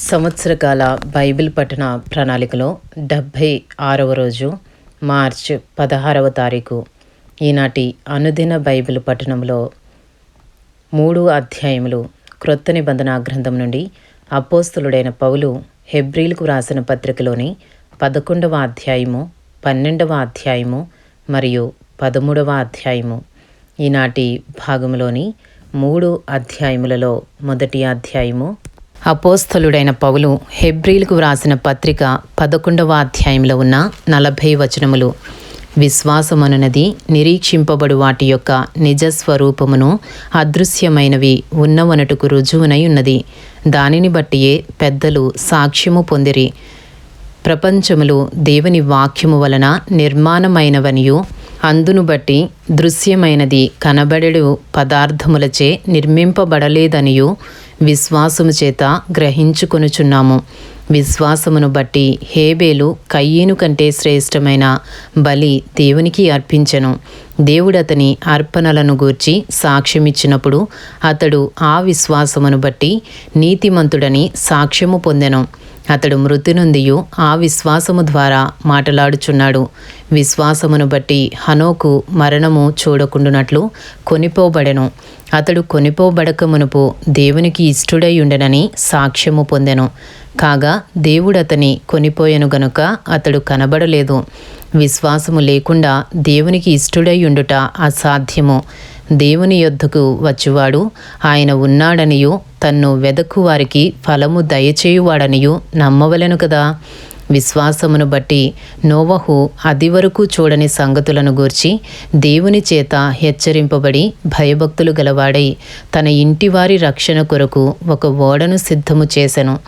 సంవత్సరకాల Bible పఠన ప్రణాళికలో డెబ్భై ఆరవ రోజు మార్చ్ పదహారవ తారీఖు ఈనాటి అనుదిన బైబిల్ పఠనంలో మూడు అధ్యాయములు క్రొత్త నిబంధన గ్రంథం నుండి అపోస్తులుడైన పౌలు హెబ్రిల్కు రాసిన పత్రికలోని పదకొండవ అధ్యాయము పన్నెండవ అధ్యాయము మరియు పదమూడవ అధ్యాయము ఈనాటి భాగంలోని మూడు అధ్యాయములలో మొదటి అధ్యాయము అపోస్థలుడైన పౌలు హెబ్రిల్కు వ్రాసిన పత్రిక పదకొండవ అధ్యాయంలో ఉన్న నలభై వచనములు. విశ్వాసమనున్నది నిరీక్షింపబడు వాటి యొక్క నిజస్వరూపమును అదృశ్యమైనవి ఉన్నవనటుకు రుజువునై ఉన్నది. దానిని బట్టియే పెద్దలు సాక్ష్యము పొందిరి. ప్రపంచములు దేవుని వాక్యము వలన నిర్మాణమైనవనియు అందును బట్టి దృశ్యమైనది కనబడెడు పదార్థములచే నిర్మింపబడలేదనియు విశ్వాసము చేత గ్రహించుకొనుచున్నాము. విశ్వాసమును బట్టి హేబేలు కయ్యేను కంటే శ్రేష్టమైన బలి దేవునికి అర్పించెను. దేవుడతని అర్పణలను గూర్చి సాక్ష్యమిచ్చినప్పుడు అతడు ఆ విశ్వాసమును బట్టి నీతిమంతుడని సాక్ష్యము పొందెను. అతడు మృతి నుందియు ఆ విశ్వాసము ద్వారా మాటలాడుచున్నాడు. విశ్వాసమును బట్టి హనోకు మరణము చూడకుండునట్లు కొనిపోబడెను. అతడు కొనిపోబడక మునుపు దేవునికి ఇష్టుడై ఉండనని సాక్ష్యము పొందెను. కాగా దేవుడు అతని కొనిపోయెను గనుక అతడు కనబడలేదు. విశ్వాసము లేకుండా దేవునికి ఇష్టుడై ఉండుట అసాధ్యము. దేవుని యొద్దకు వచ్చువాడు. ఆయన ఉన్నాడనియు తన్ను వెదకు వారికి ఫలము దయచేయువాడనియు నమ్మవలెను కదా. విశ్వాసమును బట్టి నోవహు అది వరకు చూడని సంగతులను గూర్చి దేవుని చేత హెచ్చరింపబడి భయభక్తులు గలవాడై తన ఇంటివారి రక్షణ కొరకు ఒక ఓడను సిద్ధము చేసెను.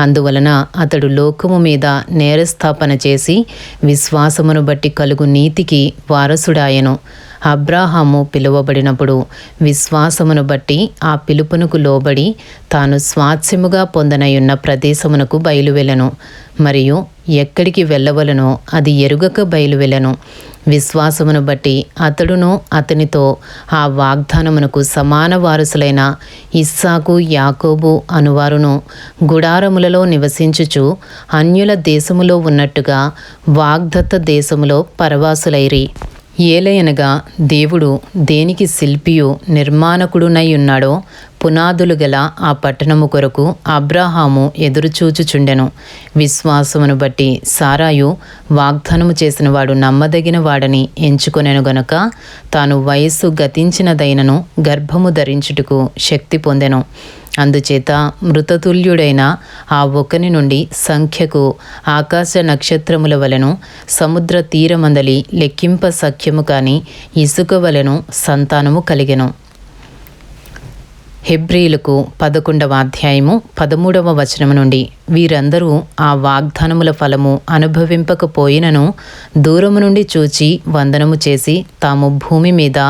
అందువలన అతడు లోకము మీద నేరస్థాపన చేసి విశ్వాసమును బట్టి కలుగు నీతికి వారసుడాయను. అబ్రాహాము పిలువబడినప్పుడు విశ్వాసమును బట్టి ఆ పిలుపునకు లోబడి తాను స్వాస్యముగా పొందనయున్న ప్రదేశమునకు బయలువెళ్ళను. మరియు ఎక్కడికి వెళ్ళవలనో అది ఎరుగక బయలువెళ్ళను. విశ్వాసమును బట్టి అతడును అతనితో ఆ వాగ్దానమునకు సమాన వారసులైన ఇస్సాకు యాకోబు అనువారును గుడారములలో నివసించుచు అన్యుల దేశములో ఉన్నట్టుగా వాగ్దత్త దేశములో పరవాసులైరి. ఏలయనగా దేవుడు దేనికి శిల్పియు నిర్మాణకుడునై ఉన్నాడో పునాదులు గల ఆ పట్టణము కొరకు అబ్రాహాము ఎదురుచూచుచుండెను. విశ్వాసమును బట్టి సారాయు వాగ్దానము చేసిన వాడు నమ్మదగిన వాడని ఎంచుకొనెను గనుక తాను వయస్సు గతించినదైనను గర్భము ధరించుటకు శక్తి పొందెను. అందుచేత మృతతుల్యుడైన ఆ ఒకని నుండి సంఖ్యకు ఆకాశ నక్షత్రముల వలను సముద్ర తీరమందలి లెక్కింప సఖ్యము కాని ఇసుక వలను సంతానము కలిగెను. హెబ్రిలకు పదకొండవ అధ్యాయము పదమూడవ వచనము నుండి వీరందరూ ఆ వాగ్దానముల ఫలము అనుభవింపకపోయినను దూరము నుండి చూచి వందనము చేసి తాము భూమి మీద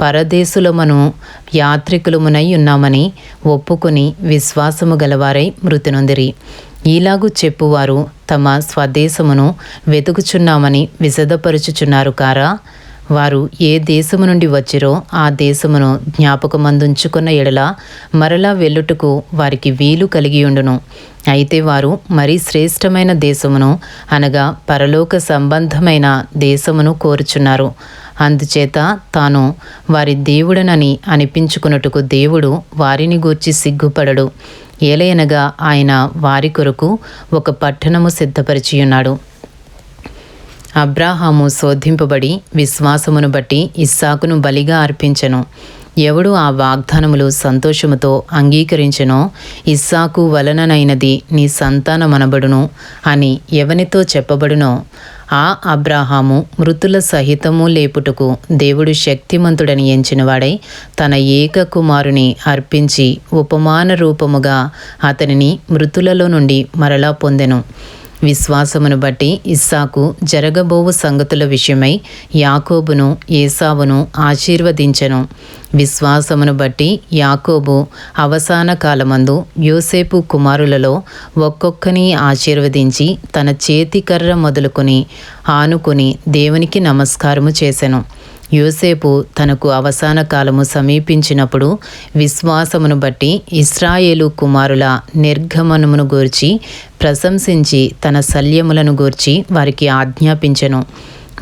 పరదేశులమను యాత్రికులమునై ఉన్నామని ఒప్పుకొని విశ్వాసము గలవారై మృతి నొందిరి ఈలాగు చెప్పువారు తమ స్వదేశమును వెతుకుచున్నామని విశదపరుచుచున్నారు కారా వారు ఏ దేశము నుండి వచ్చిరో ఆ దేశమును జ్ఞాపకమందుంచుకున్న ఎడల మరలా వెళ్ళుటకు వారికి వీలు కలిగి ఉండును. అయితే వారు మరీ శ్రేష్టమైన దేశమును అనగా పరలోక సంబంధమైన దేశమును కోరుచున్నారు. అందుచేత తాను వారి దేవుడనని అనిపించుకున్నట్టుకు దేవుడు వారిని గూర్చి సిగ్గుపడడు. ఏలయనగా ఆయన వారి కొరకు ఒక పట్టణము సిద్ధపరిచియున్నాడు. అబ్రాహాము శోధింపబడి విశ్వాసమును బట్టి ఇస్సాకును బలిగా అర్పించెను. ఎవడు ఆ వాగ్దానములు సంతోషముతో అంగీకరించెనో ఇస్సాకు వలననైనది నీ సంతానమనబడును అని ఎవనితో చెప్పబడునో ఆ అబ్రాహాము మృతుల సహితము లేపుటకు దేవుడు శక్తిమంతుడని ఎంచినవాడై తన ఏక కుమారుని అర్పించి ఉపమాన రూపముగా అతనిని మృతులలో నుండి మరలా పొందెను. విశ్వాసమును బట్టి ఇస్సాకు జరగబోవు సంగతుల విషయమై యాకోబును ఏసావును ఆశీర్వదించెను. విశ్వాసమును బట్టి యాకోబు అవసాన కాలమందు యోసేపు కుమారులలో ఒక్కొక్కని ఆశీర్వదించి తన చేతికర్ర మొదలుకొని ఆనుకొని దేవునికి నమస్కారము చేసెను. యోసేపు తనకు అవసాన కాలము సమీపించినప్పుడు విశ్వాసమును బట్టి ఇస్రాయేలు కుమారుల నిర్గమనమును గూర్చి ప్రశంసించి తన శల్యములను గూర్చి వారికి ఆజ్ఞాపించెను.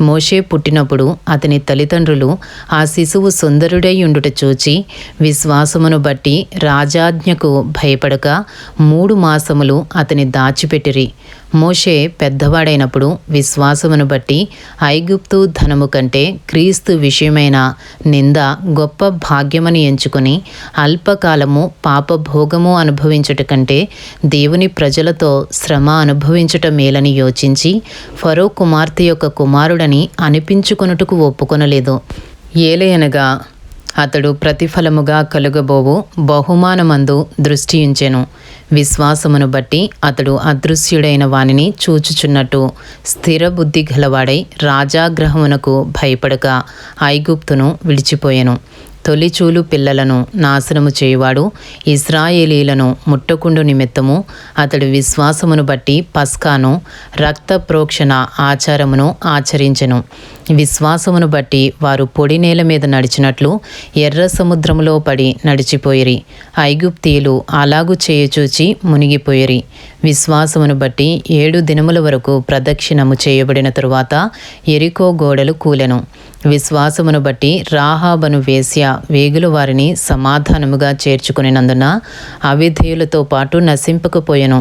మోషే పుట్టినప్పుడు అతని తల్లిదండ్రులు ఆ శిశువు సుందరుడై ఉండుట చూచి విశ్వాసమును బట్టి రాజాజ్ఞకు భయపడక మూడు మాసములు అతని దాచిపెట్టిరి. మోషే పెద్దవాడైనప్పుడు విశ్వాసమును బట్టి ఐగుప్తు ధనము కంటే క్రీస్తు విషయమైన నింద గొప్ప భాగ్యమని ఎంచుకుని అల్పకాలము పాపభోగము అనుభవించుట కంటే దేవుని ప్రజలతో శ్రమ అనుభవించుట మేలని యోచించి ఫరో కుమార్తె యొక్క కుమారుడని అనిపించుకొనుటకు ఒప్పుకొనలేదు. ఏలయనగా అతడు ప్రతిఫలముగా కలుగబోవు బహుమానమందు దృష్టించెను విశ్వాసమును బట్టి అతడు అదృశ్యుడైన వానిని చూచుచున్నట్టు స్థిరబుద్ధి గలవాడై రాజాగ్రహమునకు భయపడక ఐగుప్తును విడిచిపోయెను. తొలిచూలు పిల్లలను నాశనము చేయువాడు ఇస్రాయేలీలను ముట్టకుండు నిమిత్తము అతడు విశ్వాసమును బట్టి పస్కాను రక్త ప్రోక్షణ ఆచారమును ఆచరించెను. విశ్వాసమును బట్టి వారు పొడి నేల మీద నడిచినట్లు ఎర్ర సముద్రములో పడి నడిచిపోయిరి. ఐగుప్తీయులు అలాగు చేయచూచి మునిగిపోయిరి. విశ్వాసమును బట్టి ఏడు దినముల వరకు ప్రదక్షిణము చేయబడిన తరువాత ఎరికో గోడలు కూలెను. విశ్వాసమును బట్టి రాహాబను వేశ్య వేగుల వారిని సమాధానముగా చేర్చుకునినందున అవిధేయులతో పాటు నశింపకపోయెను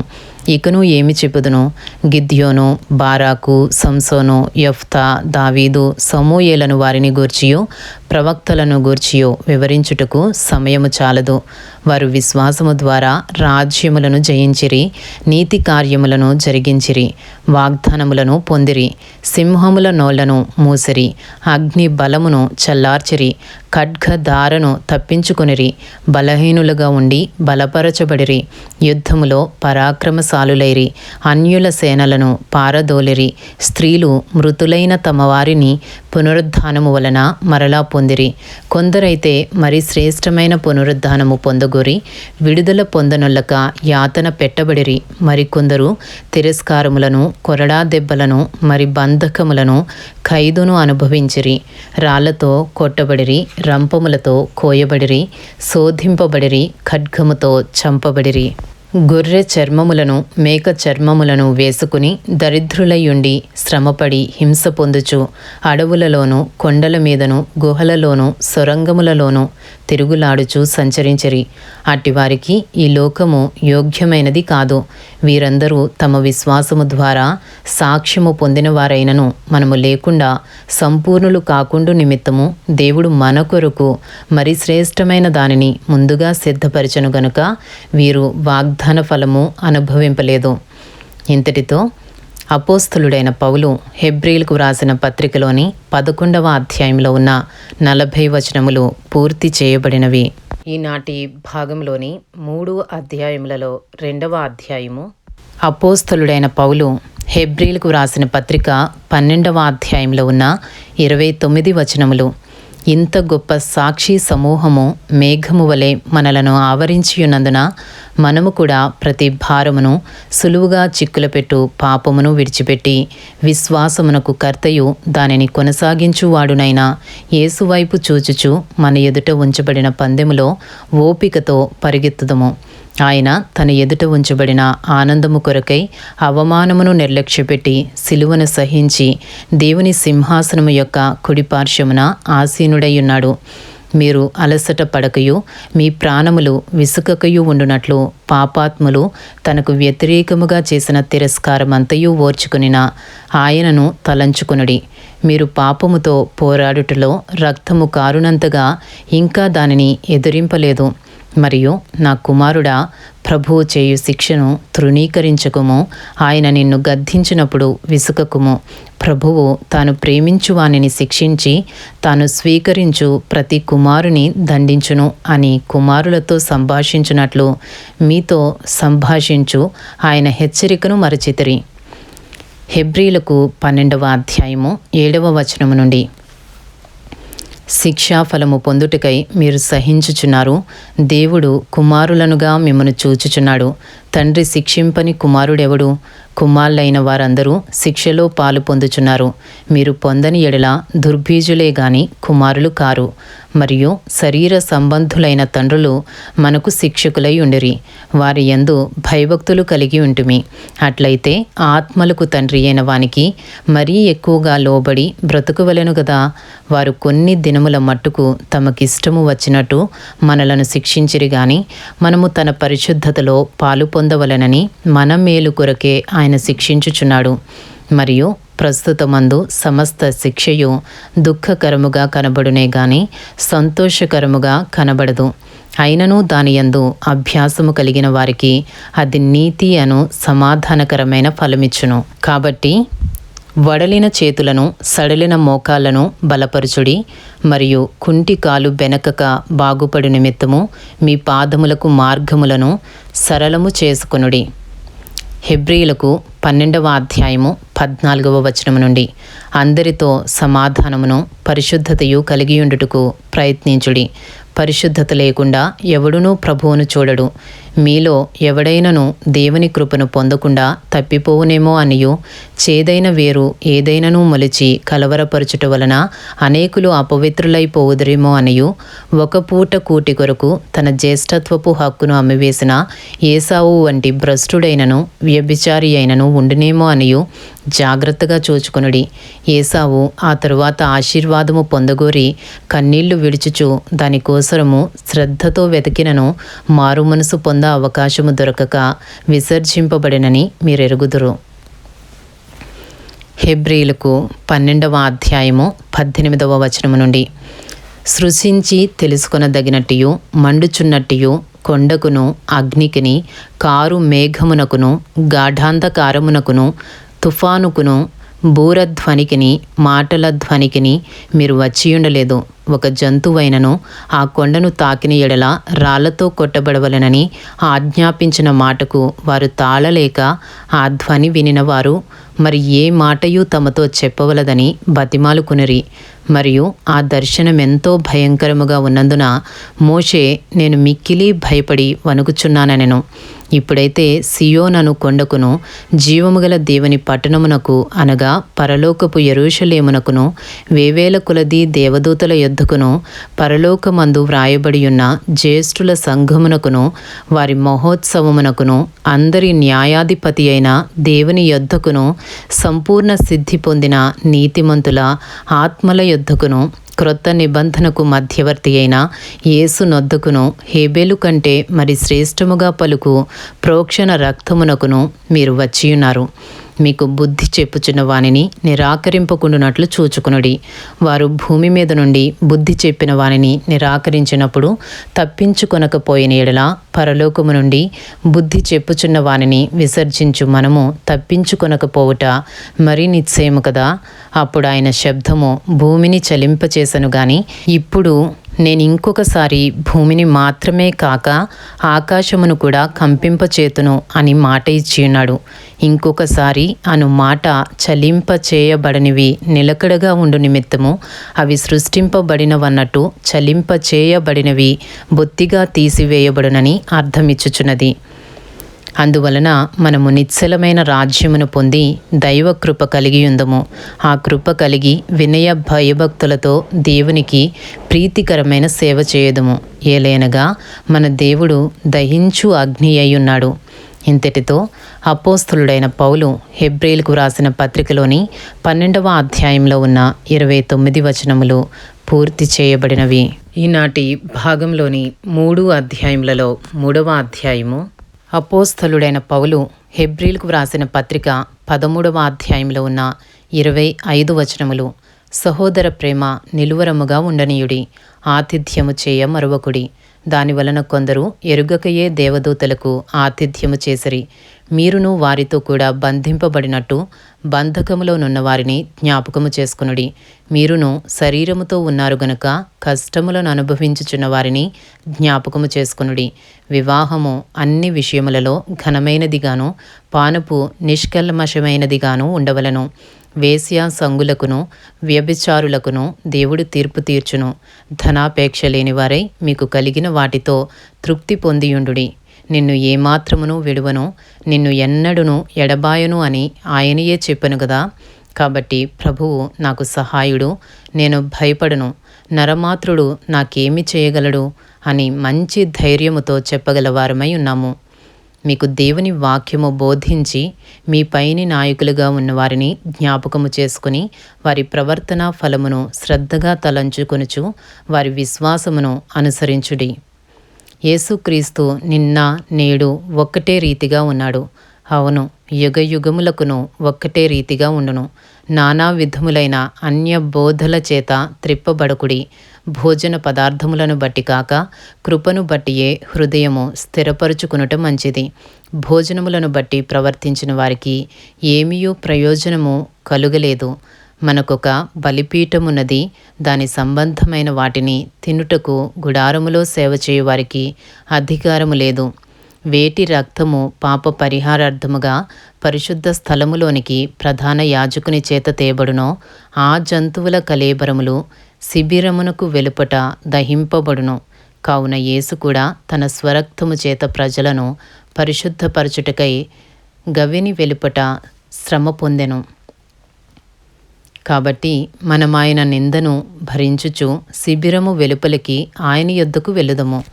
ఇకను ఏమి చెప్పుదును? గిద్యోను బారాకు సంసోను యఫ్తా దావీదు సమూయేలను వారిని గూర్చియో ప్రవక్తలను గూర్చియో వివరించుటకు సమయము చాలదు. వారు విశ్వాసము ద్వారా రాజ్యములను జయించిరి నీతి కార్యములను జరిగించిరి వాగ్దానములను పొందిరి సింహముల నోళ్ళను మూసిరి అగ్ని బలమును చల్లార్చిరి ఖడ్గధారను తప్పించుకొనిరి బలహీనులుగా ఉండి బలపరచబడిరి యుద్ధములో పరాక్రమశాలులైరి అన్యుల సేనలను పారదోలిరి స్త్రీలు మృతులైన తమ వారిని పునరుద్ధానము వలన మరలా పొందిరి. కొందరైతే మరి శ్రేష్టమైన పునరుద్ధానము పొందగోరి విడుదల పొందనొల్లక యాతన పెట్టబడిరి. మరికొందరు తిరస్కారములను కొరడా దెబ్బలను మరి బంధకములను ఖైదును అనుభవించిరి రాళ్ళతో కొట్టబడిరి రంపములతో కోయబడిరి శోధింపబడిరి ఖడ్గముతో చంపబడిరి. గొర్రె చర్మములను మేక చర్మములను వేసుకుని దరిద్రులయుండి శ్రమపడి హింస పొందుచు అడవులలోను కొండల మీదను గుహలలోను సొరంగములలోను తిరుగులాడుచు సంచరించిరి. అట్టివారికి ఈ లోకము యోగ్యమైనది కాదు. వీరందరూ తమ విశ్వాసము ద్వారా సాక్ష్యము పొందిన వారైనను మనము లేకుండా సంపూర్ణులు కాకుండు నిమిత్తము దేవుడు మన కొరకు మరి శ్రేష్టమైన దానిని ముందుగా సిద్ధపరచను గనుక వీరు వాగ్దాన ఫలము అనుభవింపలేదు. ఇంతటితో అపోస్థలుడైన పౌలు హెబ్రిల్కు వ్రాసిన పత్రికలోని పదకొండవ అధ్యాయంలో ఉన్న నలభై వచనములు పూర్తి చేయబడినవి. ఈనాటి భాగంలోని మూడు అధ్యాయములలో రెండవ అధ్యాయము అపోస్థలుడైన పౌలు హెబ్రిల్కు వ్రాసిన పత్రిక పన్నెండవ అధ్యాయంలో ఉన్న ఇరవై తొమ్మిది వచనములు. ఇంత గొప్ప సాక్షి సమూహము మేఘము వలె మనలను ఆవరించియున్నందున మనము కూడా ప్రతి భారమును సులువుగా చిక్కులపెట్టు పాపమును విడిచిపెట్టి విశ్వాసమునకు కర్తయు దానిని కొనసాగించువాడునైన యేసువైపు చూచుచు మన ఎదుట ఉంచబడిన పందెములో ఓపికతో పరిగెత్తుదము. ఆయన తన ఎదుట ఉంచబడిన ఆనందము కొరకై అవమానమును నిర్లక్ష్యపెట్టి సిలువను సహించి దేవుని సింహాసనము యొక్క కుడిపార్శ్వమున ఆసీనుడై ఉన్నాడు మీరు అలసట పడకయు మీ ప్రాణములు విసుకకయు ఉండునట్లు పాపాత్ములు తనకు వ్యతిరేకముగా చేసిన తిరస్కారమంతయు ఓర్చుకునిన ఆయనను తలంచుకునుడి. మీరు పాపముతో పోరాడుటలో రక్తము కారునంతగా ఇంకా దానిని ఎదురింపలేదు. మరియు నా కుమారుడా ప్రభువు చేయు శిక్షను తృణీకరించకుము. ఆయన నిన్ను గద్దించినప్పుడు విసుకకుము ప్రభువు తాను ప్రేమించు వానిని శిక్షించి తాను స్వీకరించు ప్రతి కుమారుని దండించును అని కుమారులతో సంభాషించున్నట్లు మీతో సంభాషించు. ఆయన హెచ్చరికను మరచితిరి. హెబ్రీలకు పన్నెండవ అధ్యాయము ఏడవ వచనము నుండి. శిక్షాఫలము పొందుటకై మీరు సహించుచున్నారు. దేవుడు కుమారులనుగా మిమ్మను చూచుచున్నాడు. తండ్రి శిక్షింపని కుమారుడెవడు? కుమారులైన వారందరూ శిక్షలో పాలు పొందుచున్నారు. మీరు పొందని ఎడల దుర్బీజులే గాని కుమారులు కారు. మరియు శరీర సంబంధులైన తండ్రులు మనకు శిక్షకులై ఉండిరి. వారి యందు భయభక్తులు కలిగి ఉంటుమి. అట్లయితే ఆత్మలకు తండ్రి అయిన వానికి మరీ ఎక్కువగా లోబడి బ్రతుకువలెను కదా వారు కొన్ని దినముల మట్టుకు తమకిష్టము వచ్చినట్టు మనలను శిక్షించిరి గాని మనము తన పరిశుద్ధతలో పాలు పొందవలనని మన మేలు కొరకే ఆయన శిక్షించుచున్నాడు. మరియు ప్రస్తుతమందు సమస్త శిక్షయు దుఃఖకరముగా కనబడునే గాని సంతోషకరముగా కనబడదు. అయినను దానియందు అభ్యాసము కలిగిన వారికి అది నీతి అను సమాధానకరమైన ఫలమిచ్చును. కాబట్టి వడలిన చేతులను సడలిన మోకాళ్ళను బలపరుచుడి మరియు కుంటి కాలు బెనకక బాగుపడి నిమిత్తము మీ పాదములకు మార్గములను సరళము చేసుకొనుడి. హెబ్రియులకు పన్నెండవ అధ్యాయము పద్నాలుగవ వచనము నుండి. అందరితో సమాధానమును పరిశుద్ధతయు కలిగియుండుటకు ప్రయత్నించుడి. పరిశుద్ధత లేకుండా ఎవడునూ ప్రభువును చూడడు. మీలో ఎవడైనను దేవుని కృపను పొందకుండా తప్పిపోవునేమో అనియు. చేదైన వేరు ఏదైనను మొలిచి కలవరపరచుట వలన అనేకులు అపవిత్రులైపోవుదరేమో అనియు. ఒక పూట కూటి కొరకు తన జ్యేష్ఠత్వపు హక్కును అమ్మివేసిన ఏసావు వంటి భ్రష్టుడైనను వ్యభిచారి అయినను ఉండునేమో అనియు జాగ్రత్తగా చూచుకొనుడి. ఏసావు ఆ తరువాత ఆశీర్వాదము పొందగోరి కన్నీళ్ళు విడుచుచు దానికోసరము శ్రద్ధతో వెతికినను మారు మనసు పొంద అవకాశము దొరకక విసర్జింపబడినని మీరెరుగుదురు. హెబ్రిలకు పన్నెండవ అధ్యాయము పద్దెనిమిదవ వచనము నుండి సృశించి తెలుసుకొనదగినట్టియు మండుచున్నట్టియు కొండకును అగ్నికిని కారు మేఘమునకును గాఢాంధకారమునకును తుఫానుకును బూరధ్వనికిని మాటల ధ్వనికిని మీరు వచ్చియుండలేదు. ఒక జంతువైనను ఆ కొండను తాకిన ఎడల రాళ్ళతో కొట్టబడవలనని ఆజ్ఞాపించిన మాటకు వారు తాళలేక ఆ ధ్వని వినినవారు మరి ఏ మాటయు తమతో చెప్పవలదని బతిమాలుకునిరి మరియు ఆ దర్శనం ఎంతో భయంకరముగా ఉన్నందున మోషే నేను మిక్కిలి భయపడి వణుకుచున్నానెను ఇప్పుడైతే సియోనను కొండకును జీవముగల దేవుని పట్టణమునకు అనగా పరలోకపు ఎరుషలేమునకును వేవేల కులది దేవదూతల యొద్దకును పరలోకమందు వ్రాయబడియున్న జ్యేష్ఠుల సంఘమునకును వారి మహోత్సవమునకును అందరి న్యాయాధిపతి అయిన దేవుని యొద్దకును సంపూర్ణ సిద్ధి పొందిన నీతిమంతుల ఆత్మల యొద్దకును క్రొత్త నిబంధనకు మధ్యవర్తి అయిన యేసు నొద్దకును హేబేలు కంటే మరి శ్రేష్టముగా పలుకు ప్రోక్షణ రక్తమునకును మీరు వచ్చియున్నారు. మీకు బుద్ధి చెప్పుచున్న వానిని నిరాకరింపకుండునట్లు చూచుకునుడి. వారు భూమి మీద నుండి బుద్ధి చెప్పిన వానిని నిరాకరించినప్పుడు తప్పించుకొనకపోయిన ఎడల పరలోకము నుండి బుద్ధి చెప్పుచున్న వానిని విసర్జించు మనము తప్పించుకొనకపోవుట మరీ నిశ్చయము కదా. అప్పుడు ఆయన శబ్దము భూమిని చలింపచేసను గాని ఇప్పుడు నేను ఇంకొకసారి భూమిని మాత్రమే కాక ఆకాశమును కూడా కంపింపచేతును అని మాట ఇచ్చి ఉన్నాడు. ఇంకొకసారి అను మాట చలింప చేయబడనివి నిలకడగా ఉండు నిమిత్తము అవి సృష్టింపబడినవన్నట్టు చలింప చేయబడినవి బొత్తిగా తీసివేయబడునని అర్థమిచ్చుచున్నది అందువలన మనము నిశ్చలమైన రాజ్యమును పొంది దైవ కృప కలిగి ఉందము. ఆ కృప కలిగి వినయ భయభక్తులతో దేవునికి ప్రీతికరమైన సేవ చేయదుము. ఏలైనగా మన దేవుడు దహించు అగ్ని అయి ఉన్నాడు ఇంతటితో అపోస్తులుడైన పౌలు హెబ్రేల్కు రాసిన పత్రికలోని పన్నెండవ అధ్యాయంలో ఉన్న ఇరవై తొమ్మిది వచనములు పూర్తి చేయబడినవి. ఈనాటి భాగంలోని మూడు అధ్యాయములలో మూడవ అధ్యాయము అపోస్థలుడైన పౌలు హెబ్రిల్కు వ్రాసిన పత్రిక పదమూడవ అధ్యాయంలో ఉన్న ఇరవై ఐదు వచనములు సహోదర ప్రేమ నిలువరముగా ఉండనీయుడి ఆతిథ్యము చేయ మరొకడి దానివలన కొందరు ఎరుగకయే దేవదూతలకు ఆతిథ్యము చేసిరి. మీరును వారితో కూడా బంధింపబడినట్టు బంధకములోనున్న వారిని జ్ఞాపకము చేసుకునుడి. మీరును శరీరముతో ఉన్నారు గనుక కష్టములను అనుభవించుచున్న వారిని జ్ఞాపకము చేసుకునుడి. వివాహము అన్ని విషయములలో ఘనమైనదిగాను పానపు నిష్కల్మషమైనదిగాను ఉండవలను. వేశ్య సంగులకును వ్యభిచారులకును దేవుడు తీర్పు తీర్చును. ధనాపేక్ష లేనివారై మీకు కలిగిన వాటితో తృప్తి పొందియుండుడి. నిన్ను ఏమాత్రమును విడువను నిన్ను ఎన్నడును ఎడబాయను అని ఆయనయే చెప్పను కదా కాబట్టి ప్రభువు నాకు సహాయుడు నేను భయపడను నరమాత్రుడు నాకేమి చేయగలడు అని మంచి ధైర్యముతో చెప్పగలవారమై ఉన్నాము. మీకు దేవుని వాక్యము బోధించి మీ పైని నాయకులుగా ఉన్నవారిని జ్ఞాపకము చేసుకుని వారి ప్రవర్తన ఫలమును శ్రద్ధగా తలంచుకొనుచు వారి విశ్వాసమును అనుసరించుడి. యేసుక్రీస్తు నిన్న నేడు ఒక్కటే రీతిగా ఉన్నాడు. అవును యుగ యుగములకును ఒక్కటే రీతిగా ఉండును. నానా విధములైన అన్య బోధల చేత త్రిప్పబడకుడి భోజన పదార్థములను బట్టి కాక కృపను బట్టియే హృదయము స్థిరపరుచుకునుట మంచిది. భోజనములను బట్టి ప్రవర్తించిన వారికి ఏమీయూ ప్రయోజనము కలుగలేదు. మనకొక బలిపీఠమున్నది. దాని సంబంధమైన వాటిని తినుటకు గుడారములో సేవ చేయువారికి అధికారము లేదు. వేటి రక్తము పాప పరిహారార్థముగా పరిశుద్ధ స్థలములోనికి ప్రధాన యాజకుని చేత తేబడునో ఆ జంతువుల కలేబరములు శిబిరమునకు వెలుపట దహింపబడును. కావున యేసు కూడా తన స్వరక్తము చేత ప్రజలను పరిశుద్ధపరచుటకై గవిని వెలుపట శ్రమ పొందెను. కాబట్టి మనం ఆయన నిందను భరించుచు శిబిరము వెలుపలికి ఆయన యొద్దకు వెళుదము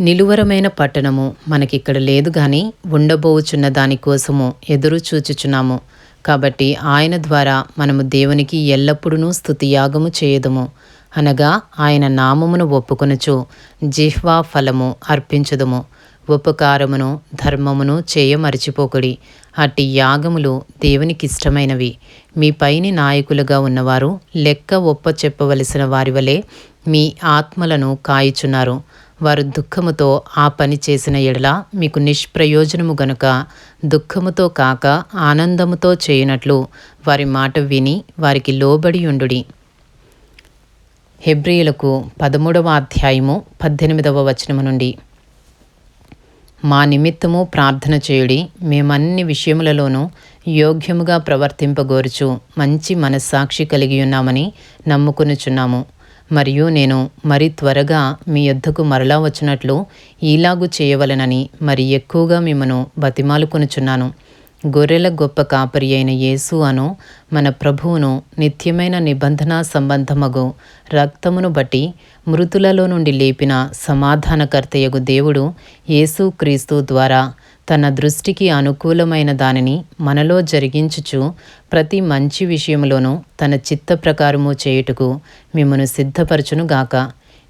నిలువరమైన పట్టణము మనకిక్కడ లేదు కానీ ఉండబోచున్న దానికోసము ఎదురు చూచుచున్నాము. కాబట్టి ఆయన ద్వారా మనము దేవునికి ఎల్లప్పుడూ స్థుతియాగము చేయదుము. అనగా ఆయన నామమును ఒప్పుకొనుచు జిహ్వా ఫలము అర్పించదుము. ఉపకారమును ధర్మమును చేయ మరిచిపోకుడి. అట్టి యాగములు దేవునికిష్టమైనవి. మీ పైని నాయకులుగా ఉన్నవారు లెక్క ఒప్ప చెప్పవలసిన వారి వలె మీ ఆత్మలను కాయచున్నారు. వారు దుఃఖముతో ఆ పని చేసిన ఎడల మీకు నిష్ప్రయోజనము గనుక దుఃఖముతో కాక ఆనందముతో చేయనట్లు వారి మాట విని వారికి లోబడి ఉండుడి. హెబ్రియులకు పదమూడవ అధ్యాయము పద్దెనిమిదవ వచనము నుండి మా నిమిత్తము ప్రార్థన చేయుడి. మేమన్ని విషయములలోనూ యోగ్యముగా ప్రవర్తింపగోరుచు మంచి మనస్సాక్షి కలిగి ఉన్నామని నమ్ముకొనుచున్నాము. మరియు నేను మరి త్వరగా మీ యొద్దకు మరలా వచ్చినట్లు ఈలాగు చేయవలనని మరి ఎక్కువగా మిమ్మను బతిమాలుకొనుచున్నాను. గొర్రెల గొప్ప కాపరి అయిన యేసు అను మన ప్రభువును నిత్యమైన నిబంధన సంబంధమగు రక్తమును బట్టి మృతులలో నుండి లేపిన సమాధానకర్తయగు దేవుడు యేసు క్రీస్తు ద్వారా తన దృష్టికి అనుకూలమైన దానిని మనలో జరిగించుచు ప్రతి మంచి విషయంలోనూ తన చిత్త ప్రకారము చేయుటకు మిమ్మను సిద్ధపరచునుగాక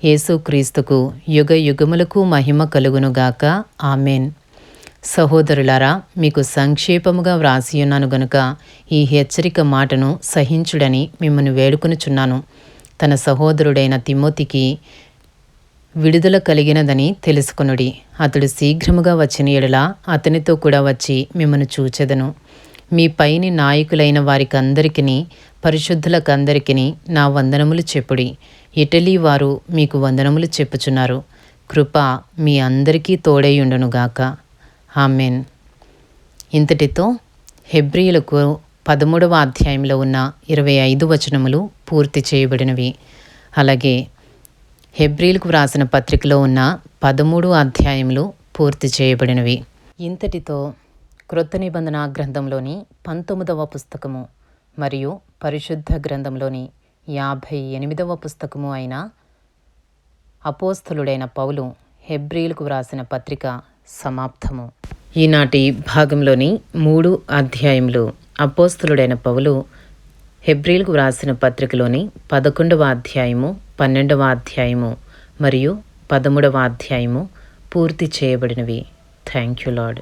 యేసుక్రీస్తుకు యుగ యుగములకు మహిమ కలుగునుగాక ఆమెన్. సహోదరులారా మీకు సంక్షేపముగా వ్రాసియున్నాను గనుక ఈ హెచ్చరిక మాటను సహించుడని మిమ్మల్ని వేడుకొనుచున్నాను. తన సహోదరుడైన తిమోతికి విడుదల కలిగినదని తెలుసుకొనుడి. అతడు శీఘ్రముగా వచ్చిన ఎడల అతనితో కూడా వచ్చి మిమ్మను చూచెదను. మీ పైని నాయకులైన వారికందరికీ పరిశుద్ధులకందరికీ నా వందనములు చెప్పుడి. ఇటలీ వారు మీకు వందనములు చెప్పుచున్నారు. కృప మీ అందరికీ తోడైయుండునుగాక ఆమెన్. ఇంతటితో హెబ్రియులకు పదమూడవ అధ్యాయంలో ఉన్న ఇరవై ఐదు వచనములు పూర్తి చేయబడినవి. అలాగే హెబ్రిల్కు వ్రాసిన పత్రికలో ఉన్న పదమూడు అధ్యాయములు పూర్తి చేయబడినవి. ఇంతటితో క్రొత్త నిబంధన గ్రంథంలోని పంతొమ్మిదవ పుస్తకము మరియు పరిశుద్ధ గ్రంథంలోని యాభై ఎనిమిదవ పుస్తకము అయిన అపోస్థలుడైన పౌలు హెబ్రిల్కు వ్రాసిన పత్రిక సమాప్తము. ఈనాటి భాగంలోని మూడు అధ్యాయములు అపోస్తులుడైన పౌలు హెబ్రిల్కు వ్రాసిన పత్రికలోని పదకొండవ అధ్యాయము పన్నెండవ అధ్యాయము మరియు పదమూడవ అధ్యాయము పూర్తి చేయబడినవి. Thank you lord